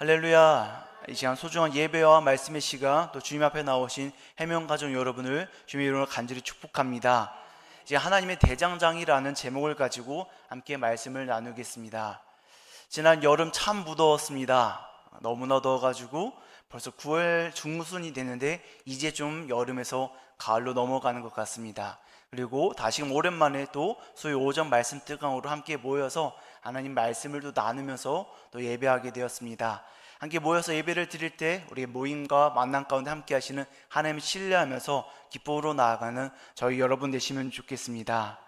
할렐루야. 이 시간 소중한 예배와 말씀의 시간 또 주님 앞에 나오신 해명 가족 여러분을 주님의 이름으로 간절히 축복합니다. 이제 하나님의 대장장이라는 제목을 가지고 함께 말씀을 나누겠습니다. 지난 여름 참 무더웠습니다. 너무나 더워가지고 벌써 9월 중순이 되는데 이제 좀 여름에서 가을로 넘어가는 것 같습니다. 그리고 다시금 오랜만에 또 소위 오전 말씀 뜨강으로 함께 모여서 하나님 말씀을 또 나누면서 또 예배하게 되었습니다. 함께 모여서 예배를 드릴 때 우리 모임과 만남 가운데 함께 하시는 하나님을 신뢰하면서 기쁨으로 나아가는 저희 여러분 되시면 좋겠습니다.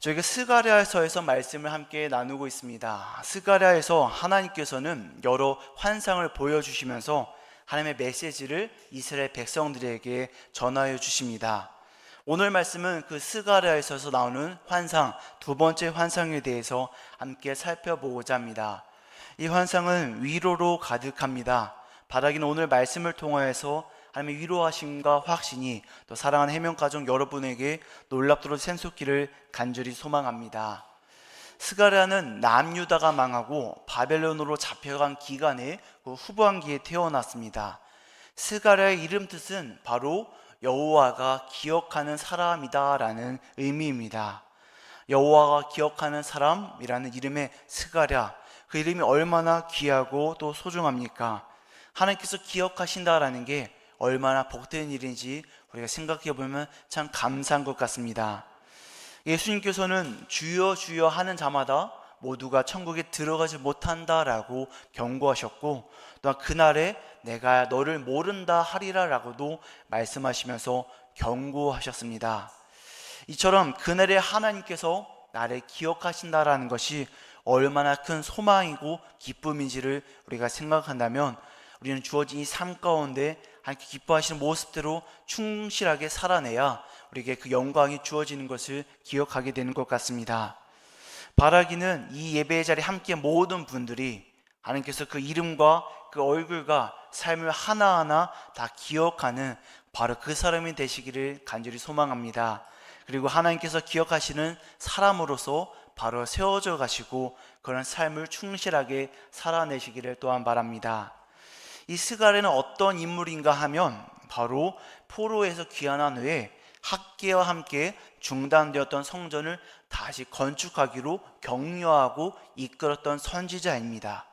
저희가 스가랴서에서 말씀을 함께 나누고 있습니다. 스가랴에서 하나님께서는 여러 환상을 보여주시면서 하나님의 메시지를 이스라엘 백성들에게 전하여 주십니다. 오늘 말씀은 그 스가랴에서 나오는 환상 두 번째 환상에 대해서 함께 살펴보고자 합니다. 이 환상은 위로로 가득합니다. 바라기는 오늘 말씀을 통하여서 하나님의 위로하심과 확신이 또 사랑하는 해명 가족 여러분에게 놀랍도록 샘솟기를 간절히 소망합니다. 스가랴는 남유다가 망하고 바벨론으로 잡혀간 기간에 그 후반기에 태어났습니다. 스가랴의 이름 뜻은 바로 여호와가 기억하는 사람이다라는 의미입니다. 여호와가 기억하는 사람이라는 이름의 스가랴 그 이름이 얼마나 귀하고 또 소중합니까? 하나님께서 기억하신다라는 게 얼마나 복된 일인지 우리가 생각해 보면 참 감사한 것 같습니다. 예수님께서는 주여 주여 하는 자마다 모두가 천국에 들어가지 못한다라고 경고하셨고 또한 그날에 내가 너를 모른다 하리라라고도 말씀하시면서 경고하셨습니다. 이처럼 그날에 하나님께서 나를 기억하신다라는 것이 얼마나 큰 소망이고 기쁨인지를 우리가 생각한다면 우리는 주어진 이 삶 가운데 하나님께 기뻐하시는 모습대로 충실하게 살아내야 우리에게 그 영광이 주어지는 것을 기억하게 되는 것 같습니다. 바라기는 이 예배의 자리에 함께 모든 분들이 하나님께서 그 이름과 그 얼굴과 삶을 하나하나 다 기억하는 바로 그 사람이 되시기를 간절히 소망합니다. 그리고 하나님께서 기억하시는 사람으로서 바로 세워져 가시고 그런 삶을 충실하게 살아내시기를 또한 바랍니다. 이 스가랴는 어떤 인물인가 하면 바로 포로에서 귀환한 후에 학계와 함께 중단되었던 성전을 다시 건축하기로 격려하고 이끌었던 선지자입니다.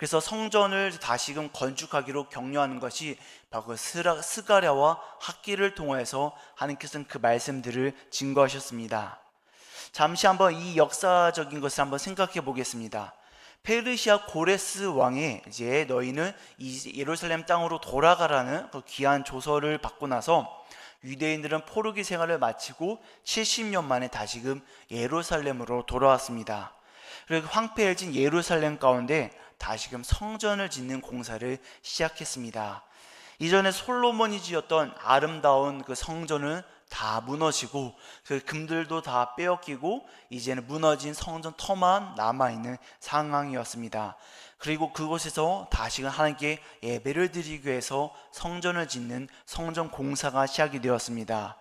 그래서 성전을 다시금 건축하기로 격려하는 것이 바로 그 스가랴와 학기를 통해서 하나님께서는 그 말씀들을 증거하셨습니다. 잠시 한번 이 역사적인 것을 한번 생각해 보겠습니다. 페르시아 고레스 왕이 이제 너희는 예루살렘 땅으로 돌아가라는 그 귀한 조서를 받고 나서 유대인들은 포르기 생활을 마치고 70년 만에 다시금 예루살렘으로 돌아왔습니다. 그리고 황폐해진 예루살렘 가운데 다시금 성전을 짓는 공사를 시작했습니다. 이전에 솔로몬이 지었던 아름다운 그 성전은 다 무너지고 그 금들도 다 빼앗기고 이제는 무너진 성전 터만 남아 있는 상황이었습니다. 그리고 그곳에서 다시금 하나님께 예배를 드리기 위해서 성전을 짓는 성전 공사가 시작이 되었습니다.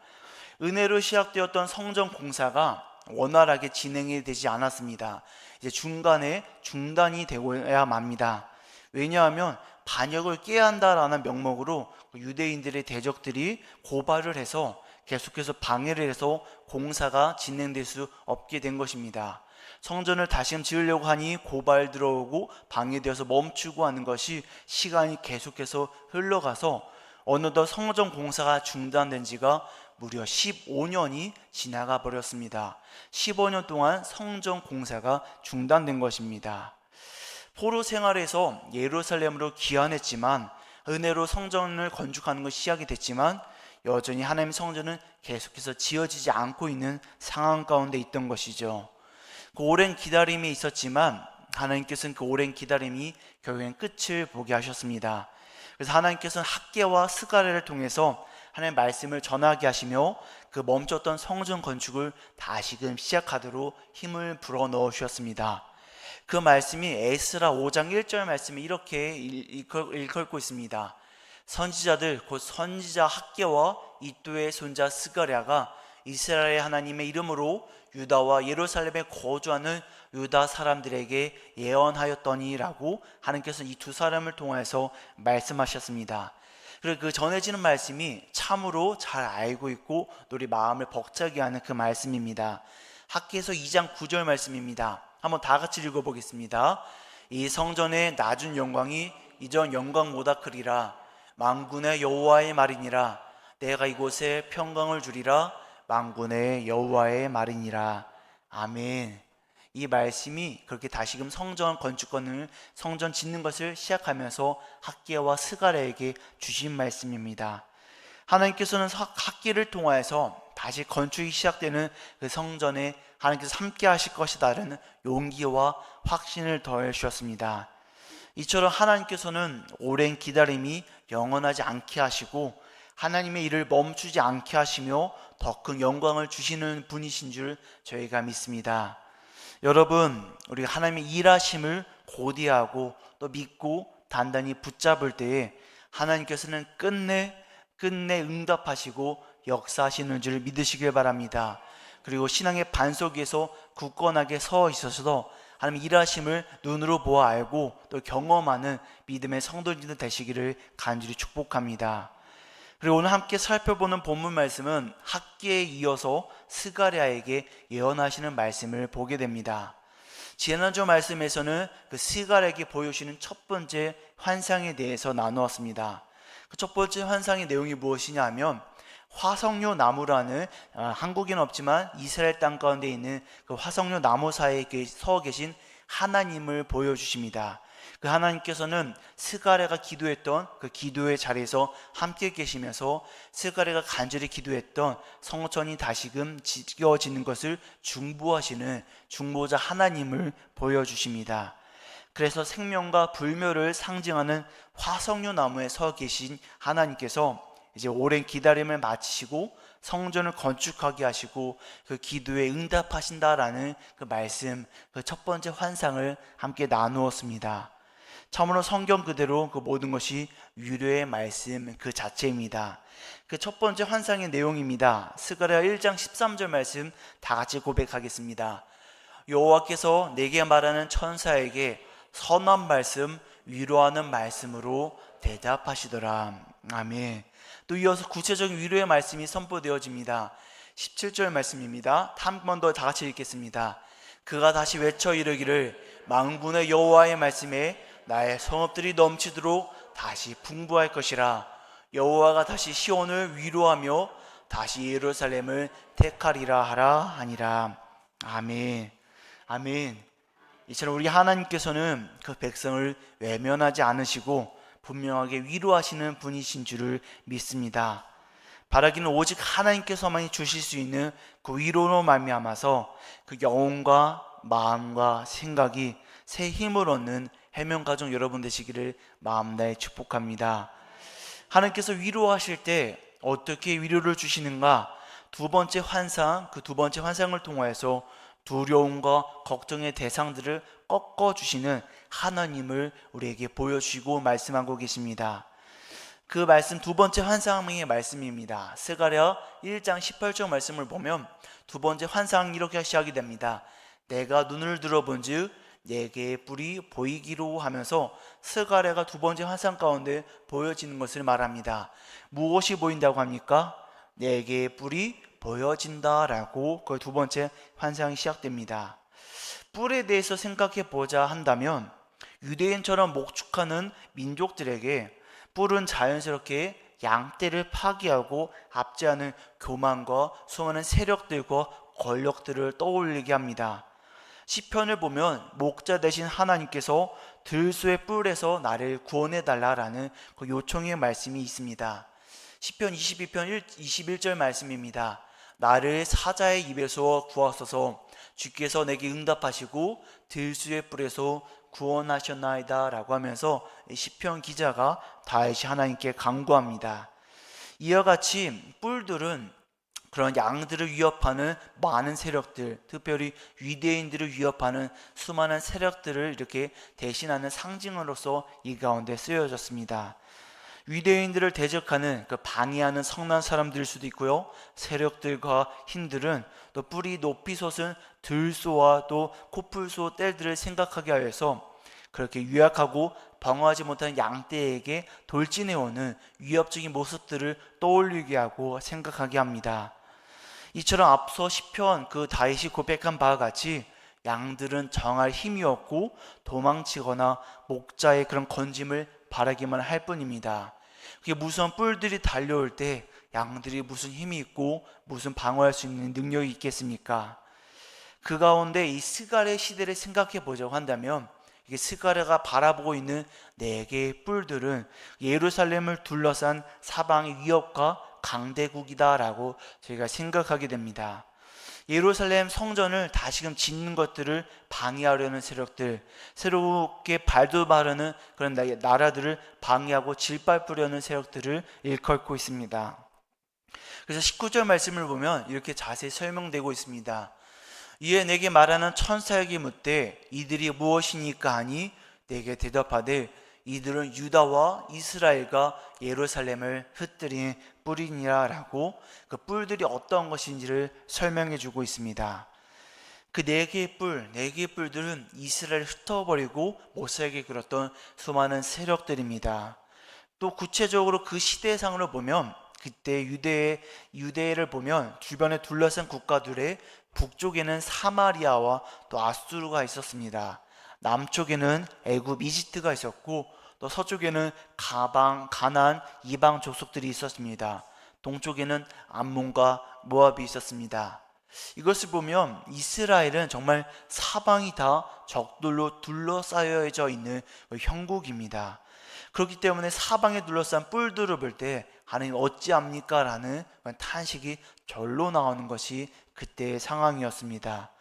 은혜로 시작되었던 성전 공사가 원활하게 진행이 되지 않았습니다. 이제 중간에 중단이 되고야 맙니다. 왜냐하면 반역을 깨야 한다라는 명목으로 유대인들의 대적들이 고발을 해서 계속해서 방해를 해서 공사가 진행될 수 없게 된 것입니다. 성전을 다시금 지으려고 하니 고발 들어오고 방해되어서 멈추고 하는 것이 시간이 계속해서 흘러가서 어느덧 성전 공사가 중단된 지가 무려 15년이 지나가 버렸습니다. 15년 동안 성전 공사가 중단된 것입니다. 포로 생활에서 예루살렘으로 귀환했지만 은혜로 성전을 건축하는 것이 시작이 됐지만 여전히 하나님 성전은 계속해서 지어지지 않고 있는 상황 가운데 있던 것이죠. 그 오랜 기다림이 있었지만 하나님께서는 그 오랜 기다림이 결국엔 끝을 보게 하셨습니다. 그래서 하나님께서는 학계와 스가랴를 통해서 하나님의 말씀을 전하게 하시며 그 멈췄던 성전 건축을 다시금 시작하도록 힘을 불어 넣어 주셨습니다. 그 말씀이 에스라 5장 1절 말씀에 이렇게 일컬고 있습니다. 선지자들 곧 선지자 학계와 이또의 손자 스가랴가 이스라엘 하나님의 이름으로 유다와 예루살렘에 거주하는 유다 사람들에게 예언하였더니라고 하나님께서 이 두 사람을 통해서 말씀하셨습니다. 그리고 그 전해지는 말씀이 참으로 잘 알고 있고 우리 마음을 벅차게 하는 그 말씀입니다. 학기에서 2장 9절 말씀입니다. 한번 다 같이 읽어보겠습니다. 이 성전의 낮은 영광이 이전 영광보다 크리라 망군의 여호와의 말이니라 내가 이곳에 평강을 주리라 망군의 여호와의 말이니라 아멘. 이 말씀이 그렇게 다시금 성전 건축권을 성전 짓는 것을 시작하면서 학계와 스가랴에게 주신 말씀입니다. 하나님께서는 학기를 통하여서 다시 건축이 시작되는 그 성전에 하나님께서 함께 하실 것이다라는 용기와 확신을 더해 주셨습니다. 이처럼 하나님께서는 오랜 기다림이 영원하지 않게 하시고 하나님의 일을 멈추지 않게 하시며 더 큰 영광을 주시는 분이신 줄 저희가 믿습니다. 여러분, 우리 하나님의 일하심을 고대하고 또 믿고 단단히 붙잡을 때에 하나님께서는 끝내 끝내 응답하시고 역사하시는 줄 믿으시길 바랍니다. 그리고 신앙의 반석에서 굳건하게 서 있어서도 하나님 일하심을 눈으로 보아 알고 또 경험하는 믿음의 성도님들 되시기를 간절히 축복합니다. 그리고 오늘 함께 살펴보는 본문 말씀은 학기에 이어서 스가랴에게 예언하시는 말씀을 보게 됩니다. 지난주 말씀에서는 그 스가랴에게 보여주시는 첫 번째 환상에 대해서 나누었습니다. 그 첫 번째 환상의 내용이 무엇이냐 하면 화석류 나무라는 아, 한국에는 없지만 이스라엘 땅 가운데 있는 그 화석류 나무 사이에 서 계신 하나님을 보여주십니다. 그 하나님께서는 스가랴가 기도했던 그 기도의 자리에서 함께 계시면서 스가랴가 간절히 기도했던 성천이 다시금 지겨지는 것을 중보하시는 중보자 하나님을 보여주십니다. 그래서 생명과 불멸을 상징하는 화석류 나무에 서 계신 하나님께서 이제 오랜 기다림을 마치시고 성전을 건축하게 하시고 그 기도에 응답하신다라는 그 말씀, 그 첫 번째 환상을 함께 나누었습니다. 참으로 성경 그대로 그 모든 것이 유료의 말씀 그 자체입니다. 그 첫 번째 환상의 내용입니다. 스가랴 1장 13절 말씀 다 같이 고백하겠습니다. 여호와께서 내게 말하는 천사에게 선한 말씀, 위로하는 말씀으로 대답하시더라. 아멘. 또 이어서 구체적인 위로의 말씀이 선포되어집니다. 17절 말씀입니다. 한 번 더 다 같이 읽겠습니다. 그가 다시 외쳐 이르기를 망군의 여호와의 말씀에 나의 성읍들이 넘치도록 다시 풍부할 것이라. 여호와가 다시 시온을 위로하며 다시 예루살렘을 택하리라 하라 하니라. 아멘. 아멘. 이처럼 우리 하나님께서는 그 백성을 외면하지 않으시고 분명하게 위로하시는 분이신 줄을 믿습니다. 바라기는 오직 하나님께서만이 주실 수 있는 그 위로로 말미암아서 그 영혼과 마음과 생각이 새 힘을 얻는 해명 가정 여러분 되시기를 마음 다해 축복합니다. 하나님께서 위로하실 때 어떻게 위로를 주시는가? 두 번째 환상, 그 두 번째 환상을 통하여서 두려움과 걱정의 대상들을 꺾어 주시는 하나님을 우리에게 보여주시고 말씀하고 계십니다. 그 말씀 두 번째 환상의 말씀입니다. 스가랴 1장 18절 말씀을 보면 두 번째 환상 이렇게 시작이 됩니다. 내가 눈을 들어본즉 내게 뿔이 보이기로 하면서 스가랴가 두 번째 환상 가운데 보여지는 것을 말합니다. 무엇이 보인다고 합니까? 내게 뿔이 보여진다라고 그 두 번째 환상이 시작됩니다. 뿔에 대해서 생각해 보자 한다면 유대인처럼 목축하는 민족들에게 뿔은 자연스럽게 양떼를 파괴하고 압제하는 교만과 수많은 세력들과 권력들을 떠올리게 합니다. 시편을 보면 목자 대신 하나님께서 들소의 뿔에서 나를 구원해 달라라는 그 요청의 말씀이 있습니다. 시편 22편 21절 말씀입니다. 나를 사자의 입에서 구하소서 주께서 내게 응답하시고 들수의 뿔에서 구원하셨나이다 라고 하면서 시편 기자가 다시 하나님께 강구합니다. 이와 같이 뿔들은 그런 양들을 위협하는 많은 세력들, 특별히 유대인들을 위협하는 수많은 세력들을 이렇게 대신하는 상징으로서 이 가운데 쓰여졌습니다. 유대인들을 대적하는 그 방해하는 성난 사람들일 수도 있고요. 세력들과 힘들은 또 뿌리 높이 솟은 들소와 또 코뿔소 떼들을 생각하게 하여서 그렇게 유약하고 방어하지 못한 양떼에게 돌진해오는 위협적인 모습들을 떠올리게 하고 생각하게 합니다. 이처럼 앞서 시편 그 다윗이 고백한 바와 같이 양들은 정할 힘이 없고 도망치거나 목자의 그런 건짐을 바라기만 할 뿐입니다. 그게 무슨 뿔들이 달려올 때 양들이 무슨 힘이 있고 무슨 방어할 수 있는 능력이 있겠습니까? 그 가운데 이 스가랴 시대를 생각해 보자고 한다면 이게 스가랴가 바라보고 있는 네 개의 뿔들은 예루살렘을 둘러싼 사방의 위협과 강대국이다라고 저희가 생각하게 됩니다. 예루살렘 성전을 다시금 짓는 것들을 방해하려는 세력들, 새롭게 발돋바르는 그런 나라들을 방해하고 질밟으려는 세력들을 일컬고 있습니다. 그래서 19절 말씀을 보면 이렇게 자세히 설명되고 있습니다. 이에 내게 말하는 천사에게 묻되 이들이 무엇이니까 하니 내게 대답하되 이들은 유다와 이스라엘과 예루살렘을 흩뜨린 뿔이니라라고 그 뿔들이 어떤 것인지를 설명해 주고 있습니다. 그 네 개의 뿔, 네 개의 뿔들은 이스라엘을 흩어버리고 못 살게 그렸던 수많은 세력들입니다. 또 구체적으로 그 시대상으로 보면 그때 유대 유대를 보면 주변에 둘러싼 국가들의 북쪽에는 사마리아와 또 아수르가 있었습니다. 남쪽에는 애굽 이집트가 있었고 또 서쪽에는 가방, 가난, 이방 족속들이 있었습니다. 동쪽에는 암몬과 모압이 있었습니다. 이것을 보면 이스라엘은 정말 사방이 다 적들로 둘러싸여져 있는 형국입니다. 그렇기 때문에 사방에 둘러싼 뿔들을 볼 때 하나님 어찌합니까? 라는 탄식이 절로 나오는 것이 그때의 상황이었습니다.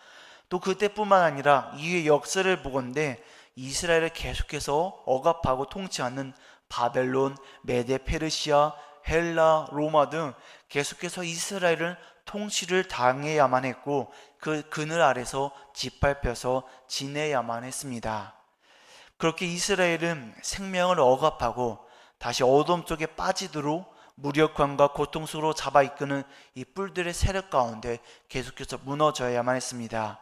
또 그때뿐만 아니라 이후의 역사를 보건대 이스라엘을 계속해서 억압하고 통치하는 바벨론, 메데, 페르시아, 헬라, 로마 등 계속해서 이스라엘은 통치를 당해야만 했고 그 그늘 아래서 짓밟혀서 지내야만 했습니다. 그렇게 이스라엘은 생명을 억압하고 다시 어둠 속에 빠지도록 무력함과 고통 속으로 잡아 이끄는 이 뿔들의 세력 가운데 계속해서 무너져야만 했습니다.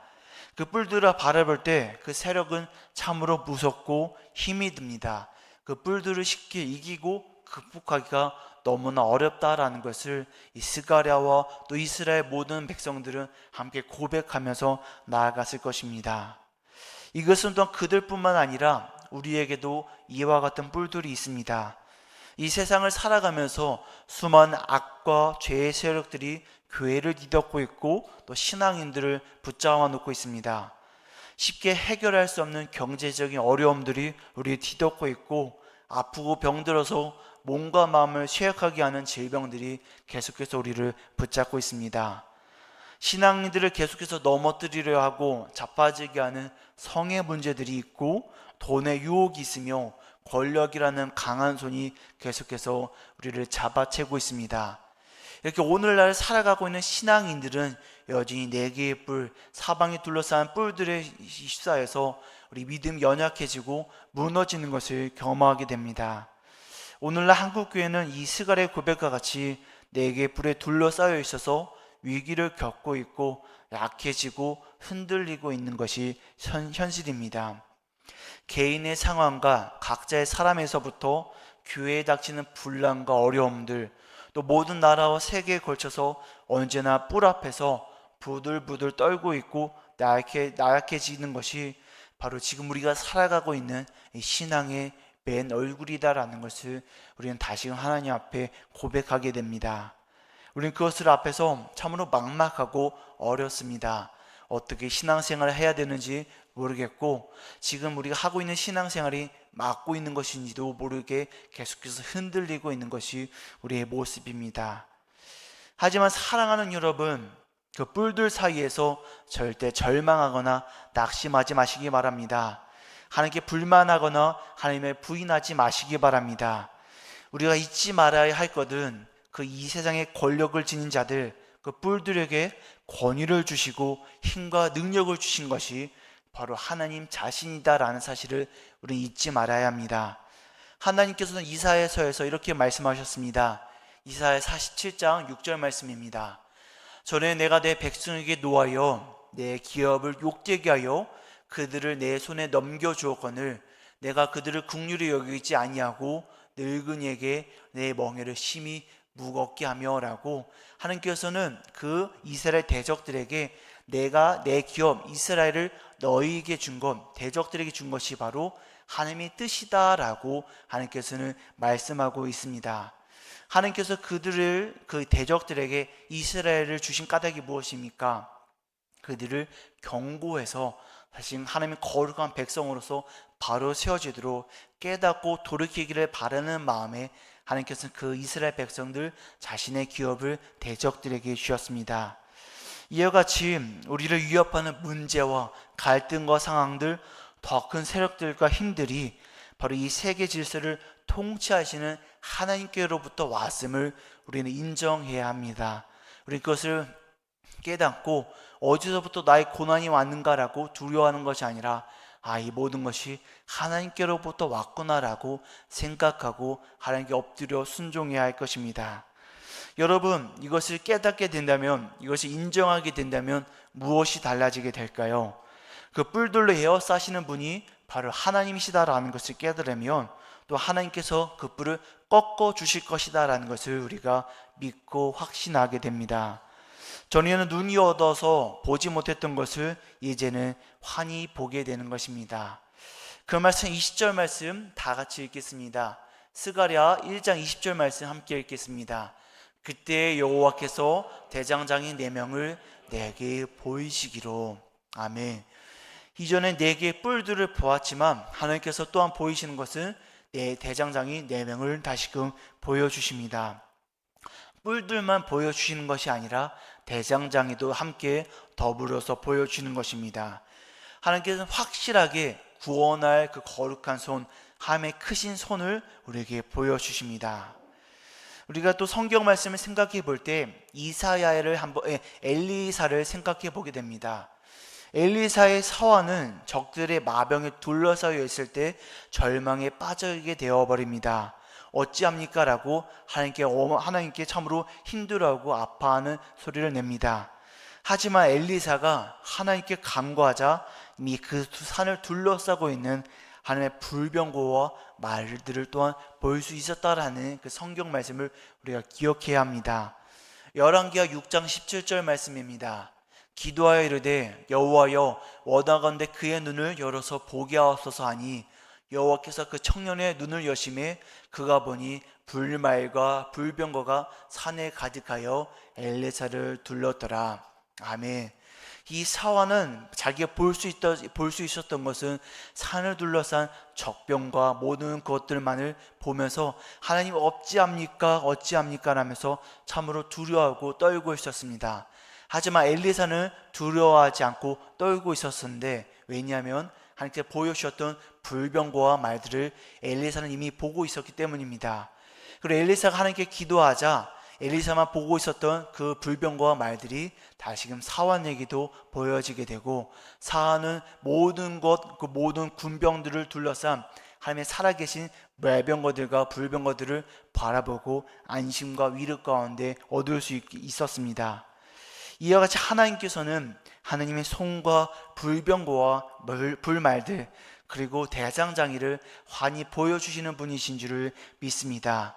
그 뿔들을 바라볼 때 그 세력은 참으로 무섭고 힘이 듭니다. 그 뿔들을 쉽게 이기고 극복하기가 너무나 어렵다라는 것을 이 스가랴와 또 이스라엘 모든 백성들은 함께 고백하면서 나아갔을 것입니다. 이것은 또한 그들뿐만 아니라 우리에게도 이와 같은 뿔들이 있습니다. 이 세상을 살아가면서 수많은 악과 죄의 세력들이 교회를 뒤덮고 있고 또 신앙인들을 붙잡아 놓고 있습니다. 쉽게 해결할 수 없는 경제적인 어려움들이 우리 뒤덮고 있고 아프고 병들어서 몸과 마음을 쇠약하게 하는 질병들이 계속해서 우리를 붙잡고 있습니다. 신앙인들을 계속해서 넘어뜨리려 하고 자빠지게 하는 성의 문제들이 있고 돈의 유혹이 있으며 권력이라는 강한 손이 계속해서 우리를 잡아채고 있습니다. 이렇게 오늘날 살아가고 있는 신앙인들은 여전히 네 개의 뿔, 사방이 둘러싼 뿔들의 휩싸여서 우리 믿음 연약해지고 무너지는 것을 경험하게 됩니다. 오늘날 한국 교회는 이 스갈의 고백과 같이 네 개의 뿔에 둘러싸여 있어서 위기를 겪고 있고 약해지고 흔들리고 있는 것이 현, 현실입니다. 개인의 상황과 각자의 사람에서부터 교회에 닥치는 분란과 어려움들, 또 모든 나라와 세계에 걸쳐서 언제나 뿔 앞에서 부들부들 떨고 있고 나약해, 나약해지는 것이 바로 지금 우리가 살아가고 있는 신앙의 맨 얼굴이다라는 것을 우리는 다시금 하나님 앞에 고백하게 됩니다. 우리는 그것을 앞에서 참으로 막막하고 어렵습니다. 어떻게 신앙생활을 해야 되는지 모르겠고 지금 우리가 하고 있는 신앙생활이 맞고 있는 것인지도 모르게 계속해서 흔들리고 있는 것이 우리의 모습입니다. 하지만 사랑하는 여러분, 그 뿔들 사이에서 절대 절망하거나 낙심하지 마시기 바랍니다. 하나님께 불만하거나 하나님의 부인하지 마시기 바랍니다. 우리가 잊지 말아야 할 것은 그 이 세상의 권력을 지닌 자들, 그 뿔들에게 권위를 주시고 힘과 능력을 주신 것이 바로 하나님 자신이다라는 사실을 우리 잊지 말아야 합니다. 하나님께서는 이사야서에서 이렇게 말씀하셨습니다. 이사야 47장 6절 말씀입니다. 전에 내가 내 백성에게 노하여 내 기업을 욕되게 하여 그들을 내 손에 넘겨 주었거늘 내가 그들을 국률이 여기지 아니하고 늙은이에게 내 멍에를 심히 무겁게 하며라고 하나님께서는 그 이스라엘 대적들에게 내가 내 기업 이스라엘을 너희에게 준 것, 대적들에게 준 것이 바로 하나님의 뜻이다라고 하나님께서는 말씀하고 있습니다. 하나님께서 그들을 그 대적들에게 이스라엘을 주신 까닭이 무엇입니까? 그들을 경고해서 다시 하나님의 거룩한 백성으로서 바로 세워지도록 깨닫고 돌이키기를 바라는 마음에 하나님께서는 그 이스라엘 백성들 자신의 기업을 대적들에게 주셨습니다. 이와 같이 우리를 위협하는 문제와 갈등과 상황들, 더 큰 세력들과 힘들이 바로 이 세계 질서를 통치하시는 하나님께로부터 왔음을 우리는 인정해야 합니다. 우리 그것을 깨닫고 어디서부터 나의 고난이 왔는가라고 두려워하는 것이 아니라 아, 이 모든 것이 하나님께로부터 왔구나라고 생각하고 하나님께 엎드려 순종해야 할 것입니다. 여러분, 이것을 깨닫게 된다면, 이것을 인정하게 된다면 무엇이 달라지게 될까요? 그 뿔들로 에어싸시는 분이 바로 하나님이시다라는 것을 깨달으면 또 하나님께서 그 뿔을 꺾어 주실 것이다라는 것을 우리가 믿고 확신하게 됩니다. 전에는 눈이 얻어서 보지 못했던 것을 이제는 환히 보게 되는 것입니다. 그 말씀 20절 말씀 다 같이 읽겠습니다. 스가랴 1장 20절 말씀 함께 읽겠습니다. 그때 여호와께서 대장장이 네 명을 내게 보이시기로 아멘. 이전에 네 개의 뿔들을 보았지만 하나님께서 또한 보이시는 것은 네 대장장이 네 명을 다시금 보여주십니다. 뿔들만 보여주시는 것이 아니라 대장장이도 함께 더불어서 보여주는 것입니다. 하나님께서는 확실하게 구원할 그 거룩한 손, 함의 크신 손을 우리에게 보여주십니다. 우리가 또 성경 말씀을 생각해 볼 때 이사야를 한번 예, 엘리사를 생각해 보게 됩니다. 엘리사의 사화는 적들의 마병에 둘러싸여 있을 때 절망에 빠져게 되어 버립니다. 어찌합니까? 라고 하나님께, 하나님께 참으로 힘들어하고 아파하는 소리를 냅니다. 하지만 엘리사가 하나님께 이미 그 산을 둘러싸고 있는 하나님의 불병고와 말들을 또한 볼 수 있었다라는 그 성경 말씀을 우리가 기억해야 합니다. 열왕기하 6장 17절 말씀입니다. 기도하여 이르되 여호와여 원하건대 그의 눈을 열어서 보게 하옵소서 하니 여호와께서 그 청년의 눈을 여심해 그가 보니 불말과 불병거가 산에 가득하여 엘레사를 둘렀더라. 아멘. 이 사화는 자기가 볼 수 있다 볼 수 있었던 것은 산을 둘러싼 적병과 모든 것들만을 보면서 하나님 어찌합니까 어찌합니까 라면서 참으로 두려워하고 떨고 있었습니다. 하지만 엘리사는 두려워하지 않고 떨고 있었는데 왜냐하면 하나님께 보여주셨던 불병거와 말들을 엘리사는 이미 보고 있었기 때문입니다. 그리고 엘리사가 하나님께 기도하자 엘리사만 보고 있었던 그 불병거와 말들이 다시금 사환에게도 보여지게 되고 사환은 모든 것, 그 모든 군병들을 둘러싼 하나님의 살아계신 말병거들과 불병거들을 바라보고 안심과 위력 가운데 얻을 수 있었습니다. 이와 같이 하나님께서는 하나님의 손과 불병거와 불말들 그리고 대장장이를 환히 보여주시는 분이신 줄을 믿습니다.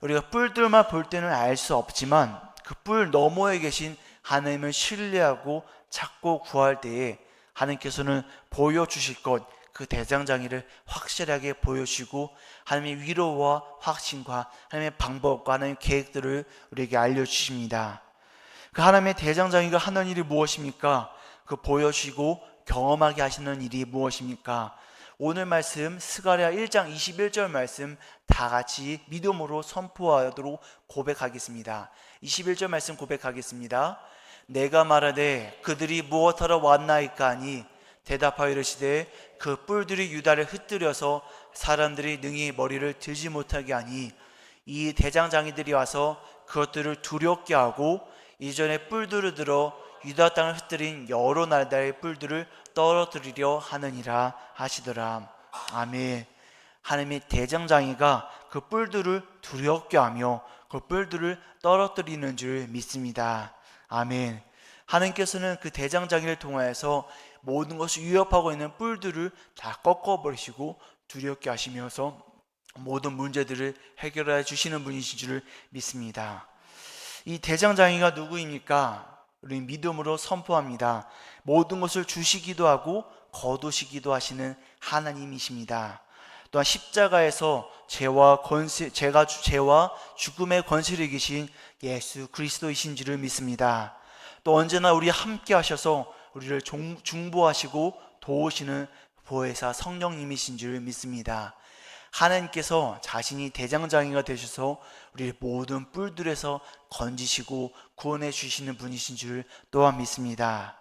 우리가 뿔들만 볼 때는 알 수 없지만 그 뿔 너머에 계신 하나님을 신뢰하고 찾고 구할 때에 하나님께서는 보여주실 것, 그 대장장이를 확실하게 보여주시고 하나님의 위로와 확신과 하나님의 방법과 하나님의 계획들을 우리에게 알려주십니다. 그 하나님의 대장장이가 하는 일이 무엇입니까? 그 보여주시고 경험하게 하시는 일이 무엇입니까? 오늘 말씀 스가랴 1장 21절 말씀 다 같이 믿음으로 선포하도록 고백하겠습니다. 21절 말씀 고백하겠습니다. 내가 말하되 그들이 무엇하러 왔나이까 하니 대답하여 이르시되 그 뿔들이 유다를 흩뜨려서 사람들이 능히 머리를 들지 못하게 하니 이 대장장이들이 와서 그것들을 두렵게 하고 이전에 뿔들을 들어 유다 땅을 흩뜨린 여러 나라의 뿔들을 떨어뜨리려 하느니라 하시더라. 아멘. 하나님의 대장장이가 그 뿔들을 두렵게 하며 그 뿔들을 떨어뜨리는 줄 믿습니다. 아멘. 하나님께서는 그 대장장이를 통하여서 모든 것을 위협하고 있는 뿔들을 다 꺾어버리시고 두렵게 하시면서 모든 문제들을 해결해 주시는 분이신 줄 믿습니다. 이 대장장이가 누구입니까? 우리 믿음으로 선포합니다. 모든 것을 주시기도 하고 거두시기도 하시는 하나님이십니다. 또한 십자가에서 죄와 권세, 죄가 죄와 죽음의 권세를 이기신 예수 그리스도이신 줄을 믿습니다. 또 언제나 우리 함께 하셔서 우리를 중보하시고 도우시는 보혜사 성령님이신 줄 믿습니다. 하나님께서 자신이 대장장이가 되셔서 우리 모든 뿔들에서 건지시고 구원해 주시는 분이신 줄 또한 믿습니다.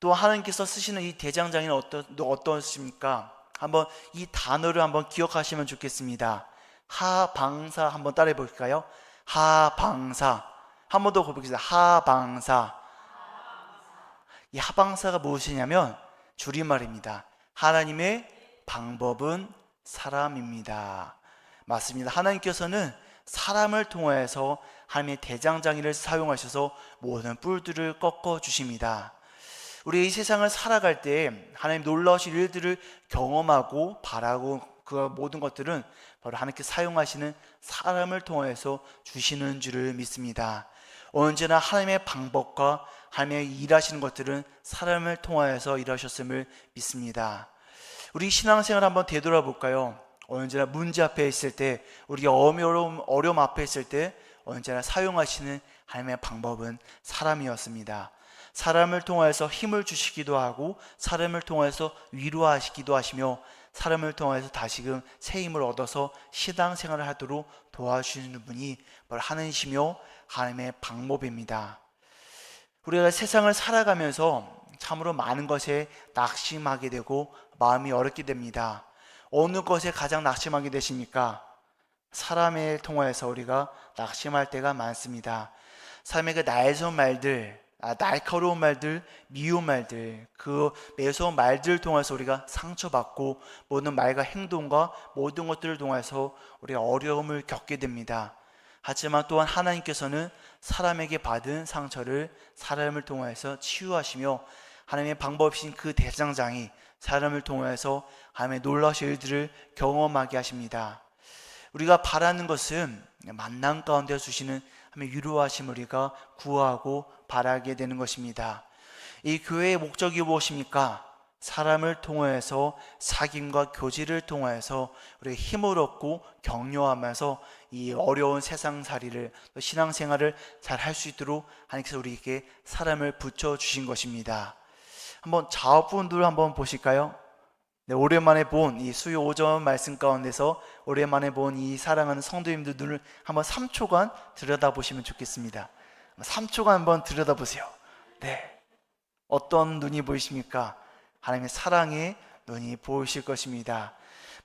또 하나님께서 쓰시는 이 대장장이는 어떠, 어떠십니까? 한번 이 단어를 한번 기억하시면 좋겠습니다. 하방사 한번 따라해 볼까요? 하방사. 한 번 더 보겠습니다. 하방사. 이 하방사가 무엇이냐면 줄임말입니다. 하나님의 방법은 사람입니다. 맞습니다. 하나님께서는 사람을 통하여서 하나님의 대장장이를 사용하셔서 모든 뿔들을 꺾어 주십니다. 우리 이 세상을 살아갈 때 하나님 놀라우신 일들을 경험하고 바라고 그 모든 것들은 바로 하나님께 사용하시는 사람을 통해서 주시는 줄을 믿습니다. 언제나 하나님의 방법과 하나님의 일하시는 것들은 사람을 통하여서 일하셨음을 믿습니다. 우리 신앙생활 한번 되돌아볼까요? 언제나 문제 앞에 있을 때, 우리가 어려움, 어려움 앞에 있을 때 언제나 사용하시는 하나님의 방법은 사람이었습니다. 사람을 통해서 힘을 주시기도 하고 사람을 통해서 위로하시기도 하시며 사람을 통해서 다시금 새 힘을 얻어서 시당 생활을 하도록 도와주시는 분이 바로 하나님이시며 하나님의 방법입니다. 우리가 세상을 살아가면서 참으로 많은 것에 낙심하게 되고 마음이 어렵게 됩니다. 어느 것에 가장 낙심하게 되십니까? 사람을 통해서 우리가 낙심할 때가 많습니다. 삶의 그 날선 말들, 아, 날카로운 말들, 미운 말들, 그 매서운 말들을 통해서 우리가 상처받고 모든 말과 행동과 모든 것들을 통해서 우리가 어려움을 겪게 됩니다. 하지만 또한 하나님께서는 사람에게 받은 상처를 사람을 통해서 치유하시며 하나님의 방법이신 그 대장장이 사람을 통해서 하나님의 놀라신 일들을 경험하게 하십니다. 우리가 바라는 것은 만남 가운데 주시는 하나님의 위로하심 우리가 구하고 바라게 되는 것입니다. 이 교회의 목적이 무엇입니까? 사람을 통해서 사귐과 교제를 통해서 우리 힘을 얻고 격려하면서 이 어려운 세상살이를 신앙생활을 잘 할 수 있도록 하나님께서 우리에게 사람을 붙여 주신 것입니다. 한번 자업분들 한번 보실까요? 네, 오랜만에 본 이 수요 오전 말씀 가운데서 오랜만에 본 이 사랑하는 성도님들 눈을 한번 3초간 들여다보시면 좋겠습니다. 3초간 한번 들여다보세요. 네. 어떤 눈이 보이십니까? 하나님의 사랑의 눈이 보이실 것입니다.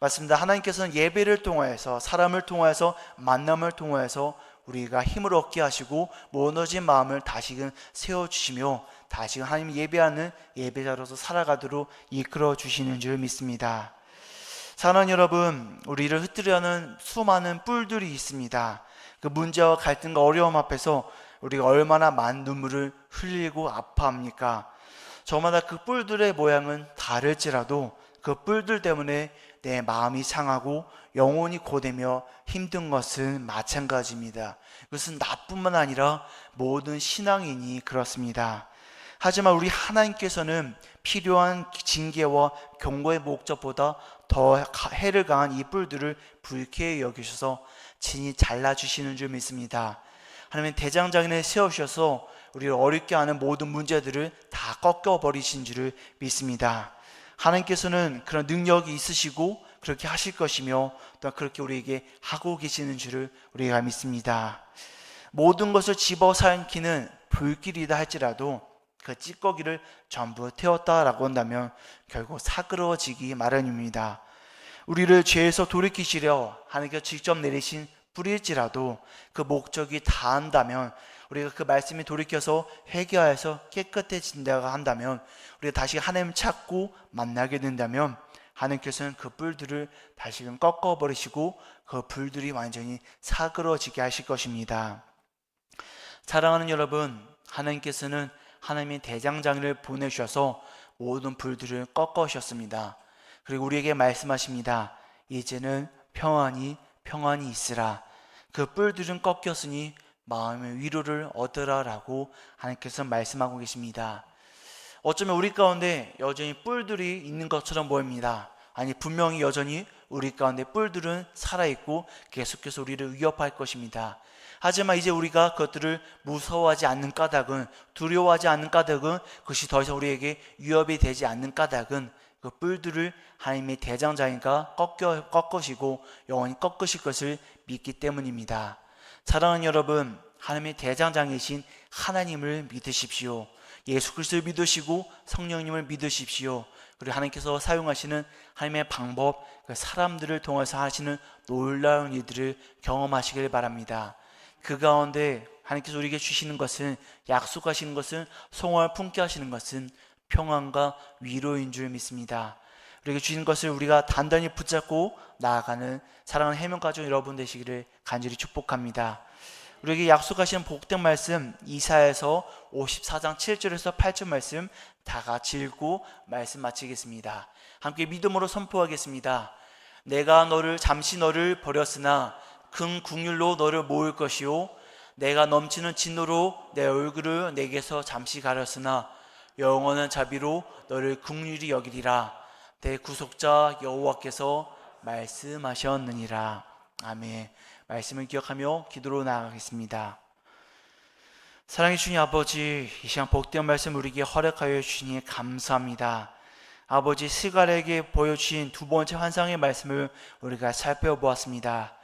맞습니다. 하나님께서는 예배를 통하여서 사람을 통하여서 만남을 통하여서 우리가 힘을 얻게 하시고 무너진 마음을 다시금 세워 주시며 다시금 하나님 예배하는 예배자로서 살아가도록 이끌어 주시는 줄 믿습니다. 사랑 여러분, 우리를 흩뜨려는 수많은 뿔들이 있습니다. 그 문제와 갈등과 어려움 앞에서 우리가 얼마나 많은 눈물을 흘리고 아파합니까? 저마다 그 뿔들의 모양은 다를지라도 그 뿔들 때문에 내 마음이 상하고 영혼이 고되며 힘든 것은 마찬가지입니다. 그것은 나뿐만 아니라 모든 신앙인이 그렇습니다. 하지만 우리 하나님께서는 필요한 징계와 경고의 목적보다 더 해를 강한 이 뿔들을 불쾌히 여기셔서 진히 잘라주시는 줄 믿습니다. 하나님 대장장인을 세우셔서 우리를 어렵게 하는 모든 문제들을 다 꺾여버리신 줄을 믿습니다. 하나님께서는 그런 능력이 있으시고 그렇게 하실 것이며 또 그렇게 우리에게 하고 계시는 줄을 우리가 믿습니다. 모든 것을 집어삼키는 불길이다 할지라도 그 찌꺼기를 전부 태웠다라고 한다면 결국 사그러지기 마련입니다. 우리를 죄에서 돌이키시려 하나님께서 직접 내리신 뿌릴지라도 그 목적이 다한다면 우리가 그 말씀이 돌이켜서 회개하여서 깨끗해진다고 한다면 우리가 다시 하나님 찾고 만나게 된다면 하나님께서는 그 뿔들을 다시금 꺾어버리시고 그 불들이 완전히 사그러지게 하실 것입니다. 사랑하는 여러분, 하나님께서는 하나님의 대장장이를 보내주셔서 모든 불들을 꺾으셨습니다. 그리고 우리에게 말씀하십니다. 이제는 평안이 평안이 있으라. 그 뿔들은 꺾였으니 마음의 위로를 얻으라라고 하나님께서 말씀하고 계십니다. 어쩌면 우리 가운데 여전히 뿔들이 있는 것처럼 보입니다. 아니 분명히 여전히 우리 가운데 뿔들은 살아있고 계속해서 우리를 위협할 것입니다. 하지만 이제 우리가 그것들을 무서워하지 않는 까닭은 두려워하지 않는 까닭은 그것이 더 이상 우리에게 위협이 되지 않는 까닭은 그 뿔들을 하나님의 대장장이가 꺾여, 꺾으시고 영원히 꺾으실 것을 믿기 때문입니다. 사랑하는 여러분, 하나님의 대장장이신 하나님을 믿으십시오. 예수 그리스도를 믿으시고 성령님을 믿으십시오. 그리고 하나님께서 사용하시는 하나님의 방법, 그 사람들을 통해서 하시는 놀라운 일들을 경험하시길 바랍니다. 그 가운데 하나님께서 우리에게 주시는 것은 약속하시는 것은 송월 품게 하시는 것은 평안과 위로인 줄 믿습니다. 우리에게 주신 것을 우리가 단단히 붙잡고 나아가는 사랑하는 해명가족 여러분 되시기를 간절히 축복합니다. 우리에게 약속하신 복된 말씀 이사에서 54장 7절에서 8절 말씀 다 같이 읽고 말씀 마치겠습니다. 함께 믿음으로 선포하겠습니다. 내가 너를 잠시 너를 버렸으나 큰 국률로 너를 모을 것이요. 내가 넘치는 진노로 내 얼굴을 내게서 잠시 가렸으나 영원한 자비로 너를 국률이 여기리라. 내 구속자 여호와께서 말씀하셨느니라. 아멘. 말씀을 기억하며 기도로 나아가겠습니다. 사랑해 주님 아버지 이 시간 복된 말씀 우리에게 허락하여 주시니 감사합니다. 아버지 스갈에게 보여주신 두 번째 환상의 말씀을 우리가 살펴보았습니다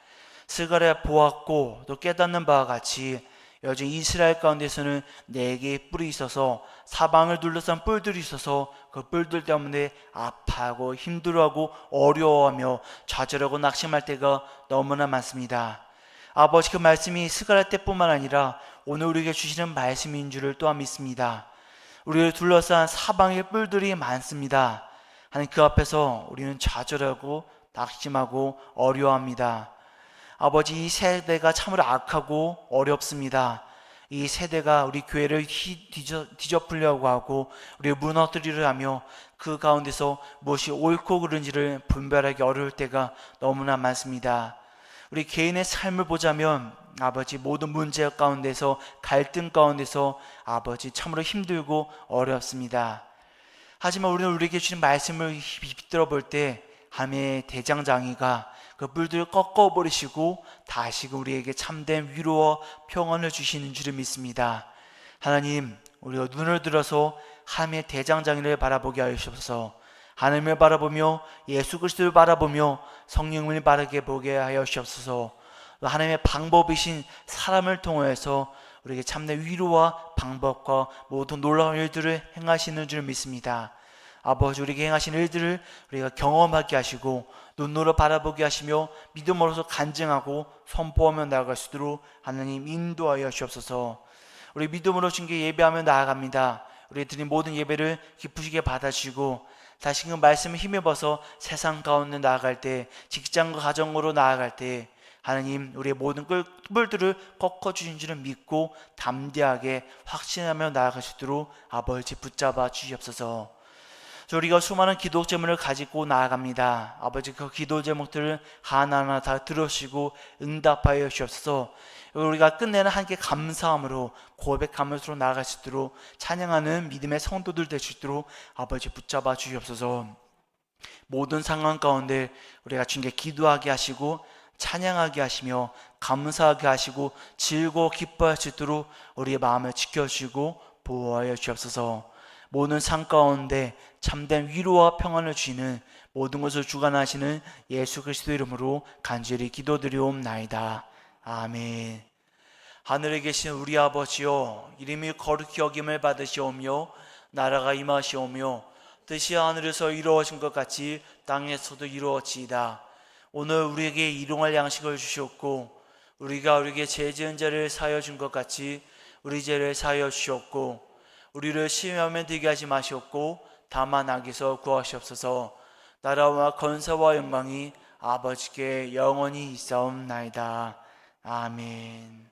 스가랴 보았고 또 깨닫는 바와 같이 여전히 이스라엘 가운데서는 네 개의 뿔이 있어서 사방을 둘러싼 뿔들이 있어서 그 뿔들 때문에 아파하고 힘들어하고 어려워하며 좌절하고 낙심할 때가 너무나 많습니다. 아버지 그 말씀이 스가랴 때뿐만 아니라 오늘 우리에게 주시는 말씀인 줄을 또한 믿습니다. 우리를 둘러싼 사방의 뿔들이 많습니다. 하나님 그 앞에서 우리는 좌절하고 낙심하고 어려워합니다. 아버지 이 세대가 참으로 악하고 어렵습니다. 이 세대가 우리 교회를 뒤져, 뒤져풀려고 하고 우리를 무너뜨리려 하며 그 가운데서 무엇이 옳고 그른지를 분별하기 어려울 때가 너무나 많습니다. 우리 개인의 삶을 보자면 아버지 모든 문제 가운데서 갈등 가운데서 아버지 참으로 힘들고 어렵습니다. 하지만 우리는 우리에게 주신 말씀을 비들어 볼 때 함의 대장장이가 그 뿔들을 꺾어버리시고 다시금 우리에게 참된 위로와 평안을 주시는 줄을 믿습니다. 하나님, 우리가 눈을 들어서 하나님의 대장장이를 바라보게 하시옵소서. 하나님을 바라보며 예수 그리스도를 바라보며 성령을 바르게 보게 하여 주옵소서. 하나님의 방법이신 사람을 통해서 우리에게 참된 위로와 방법과 모든 놀라운 일들을 행하시는 줄 믿습니다. 아버지 우리에게 행하신 일들을 우리가 경험하게 하시고 눈으로 바라보게 하시며 믿음으로서 간증하고 선포하며 나아갈 수 있도록 하나님 인도하여 주옵소서. 우리 믿음으로 주님께 예배하며 나아갑니다. 우리 드린 모든 예배를 기쁘시게 받아주시고 다시금 말씀을 힘입어서 세상 가운데 나아갈 때 직장과 가정으로 나아갈 때 하나님 우리의 모든 뿔들을 꺾어 주신 줄을 믿고 담대하게 확신하며 나아갈 수 있도록 아버지 붙잡아 주시옵소서 우리가 수많은 기도 제목을 가지고 나아갑니다. 아버지 그 기도 제목들을 하나하나 다 들으시고 응답하여 주옵소서. 우리가 끝내는 함께 감사함으로 고백하면서 나아갈 수 있도록 찬양하는 믿음의 성도들 될 수 있도록 아버지 붙잡아 주시옵소서. 모든 상황 가운데 우리가 주님께 기도하게 하시고 찬양하게 하시며 감사하게 하시고 즐거워 기뻐할 수 있도록 우리의 마음을 지켜주시고 보호하여 주옵소서. 모든 상 가운데 참된 위로와 평안을 주시는 모든 것을 주관하시는 예수 그리스도 이름으로 간절히 기도드리옵나이다. 아멘. 하늘에 계신 우리 아버지여 이름이 거룩히 여김을 받으시오며 나라가 임하시오며 뜻이 하늘에서 이루어진 것 같이 땅에서도 이루어지이다. 오늘 우리에게 일용할 양식을 주셨고 우리가 우리에게 죄 지은 자를 사여 준 것 같이 우리 죄를 사여 주셨고 우리를 심하면 되게 하지 마시옵고 다만 악에서 구하시옵소서. 나라와 건사와 영광이 아버지께 영원히 있사옵나이다. 아멘.